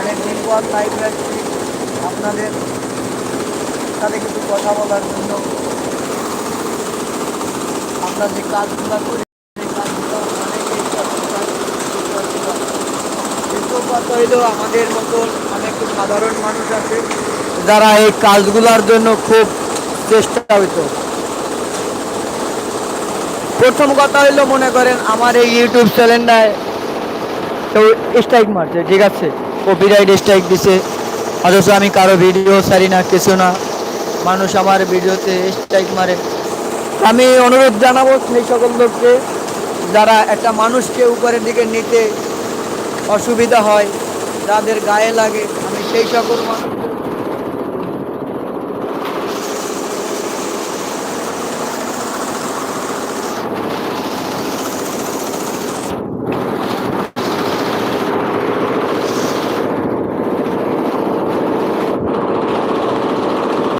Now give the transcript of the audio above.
অনেক দিন পর লাইভ আসছি আপনাদের সাথে কিছু কথা বলার জন্য। আমরা যে কাজগুলো করি, সেই কাজগুলো অনেকেই কথা হইলেও আমাদের মতন অনেক সাধারণ মানুষ আছে, যারা এই কাজগুলোর জন্য খুব চেষ্টা হইতো প্রথম কথা হইল মনে করেন, আমার এই ইউটিউব চ্যানেলটায় কেউ স্ট্রাইক মারছে, ঠিক আছে। কপিরাইট স্ট্রাইক দিছে। অথচ আমি কারও ভিডিও ছাড়ি না, কিছু না। মানুষ আমার ভিডিওতে স্ট্রাইক মারে। আমি অনুরোধ জানাব সেই সকল লোককে, যারা একটা মানুষকে উপরের দিকে নিতে অসুবিধা হয়, যাদের গায়ে লাগে, আমি সেই সকল মানুষ